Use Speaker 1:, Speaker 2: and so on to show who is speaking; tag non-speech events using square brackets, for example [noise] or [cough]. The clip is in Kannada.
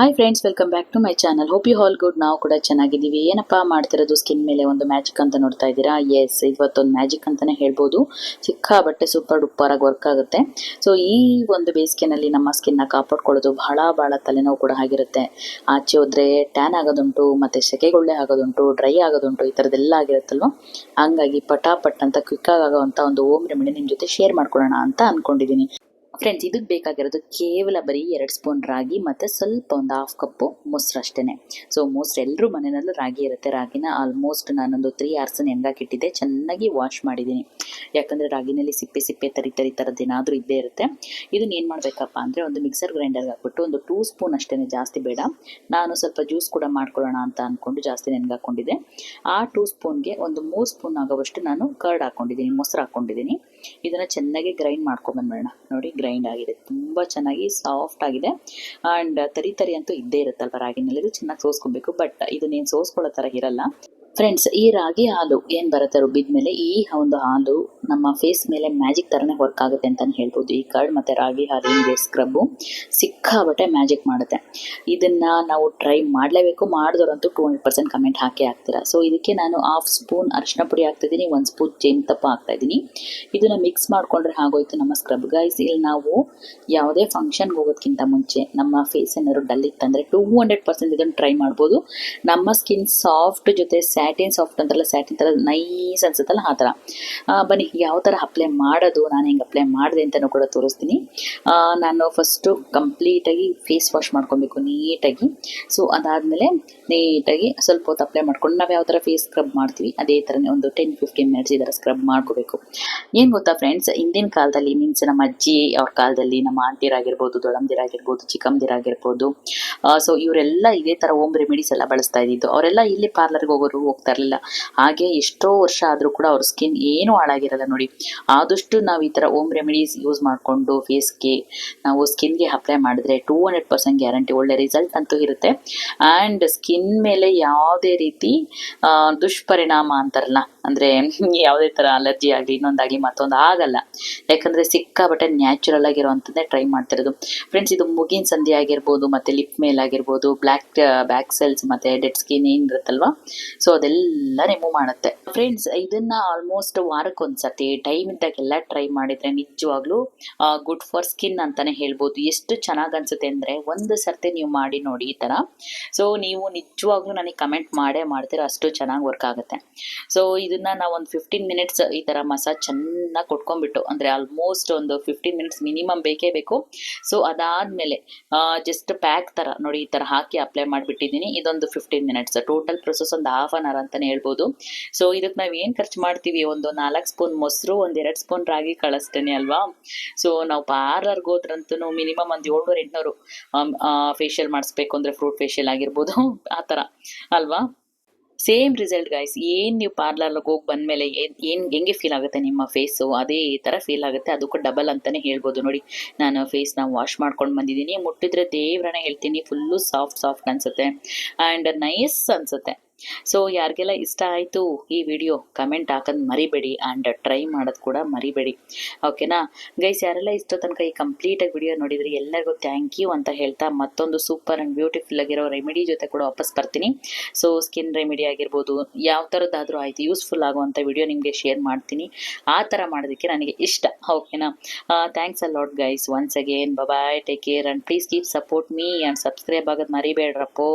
Speaker 1: Hi friends welcome back to my channel hope you all good ನಾವು ಕೂಡ ಚೆನ್ನಾಗಿದ್ದೀವಿ. ಏನಪ್ಪಾ ಮಾಡ್ತಿರೋದು? ಸ್ಕಿನ್ ಮೇಲೆ ಒಂದು ಮ್ಯಾಜಿಕ್ ಅಂತ ನೋಡ್ತಾ ಇದ್ದೀರಾ? ಎಸ್ ಇವತ್ತೊಂದು ಮ್ಯಾಜಿಕ್ ಅಂತಾನೆ ಹೇಳ್ಬೋದು. ಸಿಕ್ಕಾಬಟ್ಟೆ ಸೂಪರ್ ಡೂಪರ್ ಆಗಿ ವರ್ಕ್ ಆಗುತ್ತೆ. ಸೊ ಈ ಒಂದು ಬೇಸಿಗೆನಲ್ಲಿ ನಮ್ಮ ಸ್ಕಿನ್ನ ಕಾಪಾಡ್ಕೊಳ್ಳೋದು ಬಹಳ ಬಹಳ ತಲೆನೋವು ಕೂಡ ಆಗಿರುತ್ತೆ. ಆಚೆ ಹೋದ್ರೆ ಟ್ಯಾನ್ ಆಗೋದುಂಟು, ಮತ್ತೆ ಸೆಕೆಗೊಳ್ಳೆ ಆಗೋದುಂಟು ಡ್ರೈ ಆಗೋದುಂಟು, ಈ ಥರದ್ದೆಲ್ಲ ಆಗಿರುತ್ತಲ್ವ? ಹಂಗಾಗಿ ಪಟಾಪಟ್ ಅಂತ ಕ್ವಿಕ್ ಆಗೋವಂಥ ಒಂದು ಓಮ್ ರೆಮಿಡಿ ನಿಮ್ಮ ಜೊತೆ ಶೇರ್ ಮಾಡ್ಕೊಳ್ಳೋಣ ಅಂತ ಅನ್ಕೊಂಡಿದ್ದೀನಿ. ಫ್ರೆಂಡ್ಸ್ ಇದಕ್ಕೆ ಬೇಕಾಗಿರೋದು ಕೇವಲ ಬರೀ ಎರಡು ಸ್ಪೂನ್ ರಾಗಿ ಮತ್ತು ಸ್ವಲ್ಪ ಒಂದು ಹಾಫ್ ಕಪ್ಪು ಮೊಸರು ಅಷ್ಟೇ ಸೊ ಮೋಸ್ಟ್ ಎಲ್ಲರೂ ಮನೆಯಲ್ಲೂ ರಾಗಿ ಇರುತ್ತೆ. ರಾಗಿನ ಆಲ್ಮೋಸ್ಟ್ ನಾನೊಂದು ತ್ರೀ ಅವರ್ಸ್ ಹೆಂಗಾಕಿಟ್ಟಿದ್ದೆ ಚೆನ್ನಾಗಿ ವಾಶ್ ಮಾಡಿದ್ದೀನಿ. ಯಾಕಂದರೆ ರಾಗಿನಲ್ಲಿ ಸಿಪ್ಪೆ ಸಿಪ್ಪೆ, ತರಿ ತರಿ ಥರದ್ದು ಏನಾದರೂ ಇದ್ದೇ ಇರುತ್ತೆ. ಇದನ್ನ ಏನು ಮಾಡಬೇಕಪ್ಪ ಅಂದರೆ ಒಂದು ಮಿಕ್ಸರ್ ಗ್ರೈಂಡರ್ಗೆ ಹಾಕ್ಬಿಟ್ಟು ಒಂದು ಟೂ ಸ್ಪೂನ್ ಅಷ್ಟೇ ಜಾಸ್ತಿ ಬೇಡ. ನಾನು ಸ್ವಲ್ಪ ಜ್ಯೂಸ್ ಕೂಡ ಮಾಡ್ಕೊಳ್ಳೋಣ ಅಂತ ಅಂದ್ಕೊಂಡು ಜಾಸ್ತಿ ನೆನೆಗಾಕೊಂಡಿದ್ದೆ ಆ ಟೂ ಸ್ಪೂನ್ಗೆ ಒಂದು ಮೂರು ಸ್ಪೂನ್ ಆಗೋವಷ್ಟು ನಾನು ಕರ್ಡ್ ಹಾಕ್ಕೊಂಡಿದ್ದೀನಿ ಮೊಸರು ಹಾಕ್ಕೊಂಡಿದ್ದೀನಿ ಇದನ್ನು ಚೆನ್ನಾಗಿ ಗ್ರೈಂಡ್ ಮಾಡ್ಕೊಂಬಂದ್ಬೇಡ ನೋಡಿ ಗ್ರೈಂಡ್ ಆಗಿದೆ. ತುಂಬ ಚೆನ್ನಾಗಿ ಸಾಫ್ಟ್ ಆಗಿದೆ. ಆ್ಯಂಡ್ ತರಿ ತರಿ ಅಂತೂ ಇದ್ದೇ ಇರುತ್ತಲ್ವ ರಾಗಿನಲ್ಲಿ? ಚೆನ್ನಾಗಿ ಸೋಸ್ಕೊಬೇಕು. ಬಟ್ ಇದನ್ನೇನು ಸೋಸ್ಕೊಳ್ಳೋ ಥರ ಇರಲ್ಲ. ಫ್ರೆಂಡ್ಸ್ ಈ ರಾಗಿ ಹಾಲು ಏನು ಬರುತ್ತೆ ರುಬ್ಬಿದ ಮೇಲೆ ಈ ಒಂದು ಹಾಲು ನಮ್ಮ ಫೇಸ್ ಮೇಲೆ ಮ್ಯಾಜಿಕ್ ಥರನೇ ವರ್ಕ್ ಆಗುತ್ತೆ ಅಂತಲೇ ಹೇಳ್ಬೋದು. ಈ ಕರ್ಡ್ ಮತ್ತು ರಾಗಿ, ಹಾಲಿನ ಸ್ಕ್ರಬ್ಬು ಸಿಕ್ಕಾಬಟ್ಟೆ ಮ್ಯಾಜಿಕ್ ಮಾಡುತ್ತೆ. ಇದನ್ನು ನಾವು ಟ್ರೈ ಮಾಡಲೇಬೇಕು. ಮಾಡಿದವರಂತೂ ಟೂ ಹಂಡ್ರೆಡ್ ಪರ್ಸೆಂಟ್ ಕಮೆಂಟ್ ಹಾಕೇ ಹಾಕ್ತೀರಾ ಸೊ ಇದಕ್ಕೆ ನಾನು ಹಾಫ್ ಸ್ಪೂನ್ ಅರಿಶಿನ ಪುಡಿ ಹಾಕ್ತಿದ್ದೀನಿ, ಒಂದು ಸ್ಪೂನ್ ಜೇನುತಪ್ಪ ಹಾಕ್ತಾ ಇದ್ದೀನಿ ಇದನ್ನು ಮಿಕ್ಸ್ ಮಾಡಿಕೊಂಡ್ರೆ ಆಗೋಯ್ತು ನಮ್ಮ ಸ್ಕ್ರಬ್ ಗೈಸ್ ಇಲ್ಲಿ ನಾವು ಯಾವುದೇ ಫಂಕ್ಷನ್ಗೆ ಹೋಗೋದಕ್ಕಿಂತ ಮುಂಚೆ ನಮ್ಮ ಫೇಸ್ ಏನಾದ್ರು ಡಲ್ ಇತ್ತಂದರೆ ಟೂ ಹಂಡ್ರೆಡ್ ಪರ್ಸೆಂಟ್ ಇದನ್ನು ಟ್ರೈ ಮಾಡ್ಬೋದು. ನಮ್ಮ ಸ್ಕಿನ್ ಸಾಫ್ಟ್ ಜೊತೆ ಸ್ಯಾಟಿನ್ ಸಾಫ್ಟ್ ಅಂತಾರಲ್ಲ ಸ್ಯಾಟಿನ್ ಥರ ನೈಸ್ ಅನ್ಸುತ್ತಲ್ಲ ಆ ಥರ. ಬನ್ನಿ ಯಾವ ಥರ ಅಪ್ಲೈ ಮಾಡೋದು, ನಾನು ಹೆಂಗೆ ಅಪ್ಲೈ ಮಾಡಿದೆ ಅಂತಲೂ ಕೂಡ ತೋರಿಸ್ತೀನಿ. ನಾನು ಫಸ್ಟು ಕಂಪ್ಲೀಟಾಗಿ ಫೇಸ್ ವಾಶ್ ಮಾಡ್ಕೊಬೇಕು ನೀಟಾಗಿ. ಸೊ ಅದಾದಮೇಲೆ ನೀಟಾಗಿ ಸ್ವಲ್ಪ ಹೊತ್ತು ಅಪ್ಲೈ ಮಾಡ್ಕೊಂಡು ನಾವು ಯಾವ ಥರ ಫೇಸ್ ಸ್ಕ್ರಬ್ ಮಾಡ್ತೀವಿ, ಅದೇ ಥರನೇ ಒಂದು ಟೆನ್ ಫಿಫ್ಟೀನ್ ಮಿನಿಟ್ಸ್ ಥರ ಸ್ಕ್ರಬ್ ಮಾಡ್ಕೋಬೇಕು. ಏನು ಗೊತ್ತಾ ಫ್ರೆಂಡ್ಸ್ ಹಿಂದಿನ ಕಾಲದಲ್ಲಿ ಮೀನ್ಸ್ ನಮ್ಮ ಅಜ್ಜಿ ಅವ್ರ ಕಾಲದಲ್ಲಿ ನಮ್ಮ ಆಂಟಿರಾಗಿರ್ಬೋದು ದೊಡ್ಡಮ್ದಿರಾಗಿರ್ಬೋದು ಚಿಕ್ಕಮ್ದಿರಾಗಿರ್ಬೋದು ಸೊ ಇವರೆಲ್ಲ ಇದೇ ಥರ ಓಮ್ ರೆಮಿಡೀಸ್ ಎಲ್ಲ ಬಳಸ್ತಾ ಇದ್ದಿದ್ದು. ಅವರೆಲ್ಲ ಇಲ್ಲಿ ಪಾರ್ಲರ್ಗೆ ಹೋಗೋರು ಹೋಗ್ತಾ ಇರಲಿಲ್ಲ. ಹಾಗೆ ಎಷ್ಟೋ ವರ್ಷ ಆದರೂ ಕೂಡ ಅವ್ರ ಸ್ಕಿನ್ ಏನೂ ಹಾಳಾಗಿರಲ್ಲ. ನೋಡಿ. ಆದಷ್ಟು ನಾವು ಈ ಥರ ಓಮ್ ರೆಮಿಡೀಸ್ ಯೂಸ್ ಮಾಡಿಕೊಂಡು ಫೇಸ್ಗೆ ನಾವು ಸ್ಕಿನ್ಗೆ ಅಪ್ಲೈ ಮಾಡಿದ್ರೆ ಟೂ ಹಂಡ್ರೆಡ್ ಪರ್ಸೆಂಟ್ ಗ್ಯಾರಂಟಿ ಒಳ್ಳೆ ರಿಸಲ್ಟ್ ಅಂತೂ ಇರುತ್ತೆ. ಆ್ಯಂಡ್ ಸ್ಕಿನ್ ಮೇಲೆ ಯಾವುದೇ ರೀತಿ ದುಷ್ಪರಿಣಾಮ ಅಂತಾರಲ್ಲ, ಅಂದರೆ [laughs] ಯಾವುದೇ ಥರ ಅಲರ್ಜಿ ಆಗಲಿ ಇನ್ನೊಂದಾಗಲಿ ಮತ್ತೊಂದು ಆಗಲ್ಲ. ಯಾಕಂದರೆ ಸಿಕ್ಕಾಬಟ್ಟೆ ನ್ಯಾಚುರಲ್ ಆಗಿರೋವಂಥದ್ದೇ ಟ್ರೈ ಮಾಡ್ತಿರೋದು. ಫ್ರೆಂಡ್ಸ್ ಇದು ಮುಗಿನ ಸಂಧಿ ಆಗಿರ್ಬೋದು, ಮತ್ತು ಲಿಪ್ ಮೇಲ್ ಆಗಿರ್ಬೋದು ಬ್ಲ್ಯಾಕ್ ಬ್ಯಾಕ್ ಸೆಲ್ಸ್ ಮತ್ತು ಡೆಡ್ ಸ್ಕಿನ್ ಏನಿರುತ್ತಲ್ವ? ಸೊ ಅದೆಲ್ಲ ರಿಮೂವ್ ಮಾಡುತ್ತೆ. ಫ್ರೆಂಡ್ಸ್ ಇದನ್ನ ಆಲ್ಮೋಸ್ಟ್ ವಾರಕ್ಕೊಂದ್ಸತಿ ಟೈಮ್ ಇದ್ದಾಗೆಲ್ಲ ಟ್ರೈ ಮಾಡಿದ್ರೆ ನಿಜವಾಗ್ಲೂ ಗುಡ್ ಫಾರ್ ಸ್ಕಿನ್ ಅಂತಾನೆ ಹೇಳ್ಬೋದು. ಎಷ್ಟು ಚೆನ್ನಾಗಿ ಅನ್ಸುತ್ತೆ ಅಂದರೆ ಒಂದು ಸರ್ತಿ ನೀವು ಮಾಡಿ ನೋಡಿ ಈ ತರ. ಸೊ ನೀವು ನಿಜವಾಗ್ಲೂ ನನಗೆ ಕಮೆಂಟ್ ಮಾಡೇ ಮಾಡ್ತೀರ, ಅಷ್ಟು ಚೆನ್ನಾಗಿ ವರ್ಕ್ ಆಗುತ್ತೆ. ಸೊ ಇದನ್ನ ನಾವು ಒಂದು ಫಿಫ್ಟೀನ್ ಮಿನಿಟ್ಸ್ ಈ ಥರ ಮಸಾಜ್ ಚೆನ್ನಾಗಿ ಕೊಟ್ಕೊಂಡ್ಬಿಟ್ಟು, ಅಂದ್ರೆ ಆಲ್ಮೋಸ್ಟ್ ಒಂದು ಫಿಫ್ಟೀನ್ ಮಿನಿಟ್ಸ್ ಮಿನಿಮಮ್ ಬೇಕೇ ಬೇಕು. ಸೊ ಅದಾದ್ಮೇಲೆ ಜಸ್ಟ್ ಪ್ಯಾಕ್ ತರ ನೋಡಿ ಈ ತರ ಹಾಕಿ ಅಪ್ಲೈ ಮಾಡಿಬಿಟ್ಟಿದ್ದೀನಿ. ಇದೊಂದು ಫಿಫ್ಟೀನ್ ಮಿನಿಟ್ಸ್ ಟೋಟಲ್ ಪ್ರೊಸೆಸ್ ಒಂದು ಹಾಫ್ ಅನ್ ಅವರ್ ಅಂತಾನೆ ಹೇಳ್ಬೋದು. ಸೊ ಇದಕ್ಕೆ ನಾವು ಏನು ಖರ್ಚು ಮಾಡ್ತೀವಿ? ಒಂದು ನಾಲ್ಕು ಸ್ಪೂನ್ ಮೊಸರು ಒಂದು ಎರಡು ಸ್ಪೂನ್ ರಾಗಿ ಕಳಿಸ್ತೇನೆ ಅಲ್ವಾ? ಸೊ ನಾವು ಪಾರ್ಲರ್ಗೆ ಹೋದ್ರಂತೂ ಮಿನಿಮಮ್ ಒಂದು ಏಳ್ನೂರು, ಎಂಟುನೂರು ಫೇಶಿಯಲ್ ಮಾಡಿಸ್ಬೇಕು ಅಂದರೆ ಫ್ರೂಟ್ ಫೇಶಿಯಲ್ ಆಗಿರ್ಬೋದು. [laughs] ಆ ಥರ ಅಲ್ವಾ? ಸೇಮ್ ರಿಸಲ್ಟ್ ಗೈಸ್ ಏನು ನೀವು ಪಾರ್ಲರ್ಗೆ ಹೋಗಿ ಬಂದಮೇಲೆ ಏನು ಹೆಂಗೆ ಫೀಲ್ ಆಗುತ್ತೆ ನಿಮ್ಮ ಫೇಸು ಅದೇ ಥರ ಫೀಲ್ ಆಗುತ್ತೆ. ಅದಕ್ಕೂ ಡಬಲ್ ಅಂತಲೇ ಹೇಳ್ಬೋದು ನೋಡಿ. ನಾನು ಫೇಸ್ನ ವಾಶ್ ಮಾಡ್ಕೊಂಡು ಬಂದಿದ್ದೀನಿ. ಮುಟ್ಟಿದ್ರೆ ದೇವ್ರನ್ನ ಹೇಳ್ತೀನಿ. ಫುಲ್ಲು ಸಾಫ್ಟ್ ಸಾಫ್ಟ್ ಅನಿಸುತ್ತೆ. ಆ್ಯಂಡ್ ನೈಸ್ ಅನಿಸುತ್ತೆ. ಸೊ ಯಾರಿಗೆಲ್ಲ ಇಷ್ಟ ಆಯಿತು ಈ ವಿಡಿಯೋ ಕಮೆಂಟ್ ಹಾಕೋದು ಮರಿಬೇಡಿ ಆ್ಯಂಡ್ ಟ್ರೈ ಮಾಡೋದು ಕೂಡ ಮರಿಬೇಡಿ. ಓಕೆನಾ ಗೈಸ್ ಯಾರೆಲ್ಲ ಇಷ್ಟ ತನಕ ಈ ಕಂಪ್ಲೀಟಾಗಿ ವಿಡಿಯೋ ನೋಡಿದ್ರಿ, ಎಲ್ಲರಿಗೂ ಥ್ಯಾಂಕ್ ಯು ಅಂತ ಹೇಳ್ತಾ ಮತ್ತೊಂದು ಸೂಪರ್ ಆ್ಯಂಡ್ ಬ್ಯೂಟಿಫುಲ್ ಆಗಿರೋ ರೆಮಿಡಿ ಜೊತೆ ಕೂಡ ವಾಪಸ್ ಬರ್ತೀನಿ. ಸೊ ಸ್ಕಿನ್ ರೆಮಿಡಿ ಆಗಿರ್ಬೋದು, ಯಾವ ಥರದ್ದಾದರೂ ಆಯಿತು ಯೂಸ್ಫುಲ್ ಆಗುವಂಥ ವಿಡಿಯೋ ನಿಮಗೆ ಶೇರ್ ಮಾಡ್ತೀನಿ. ಆ ಥರ ಮಾಡೋದಕ್ಕೆ ನನಗೆ ಇಷ್ಟ. ಓಕೆನಾ thanks a lot guys once again bye take care and please keep support me and subscribe ಆಗೋದು ಮರಿಬೇಡ್ರಪ್ಪೋ.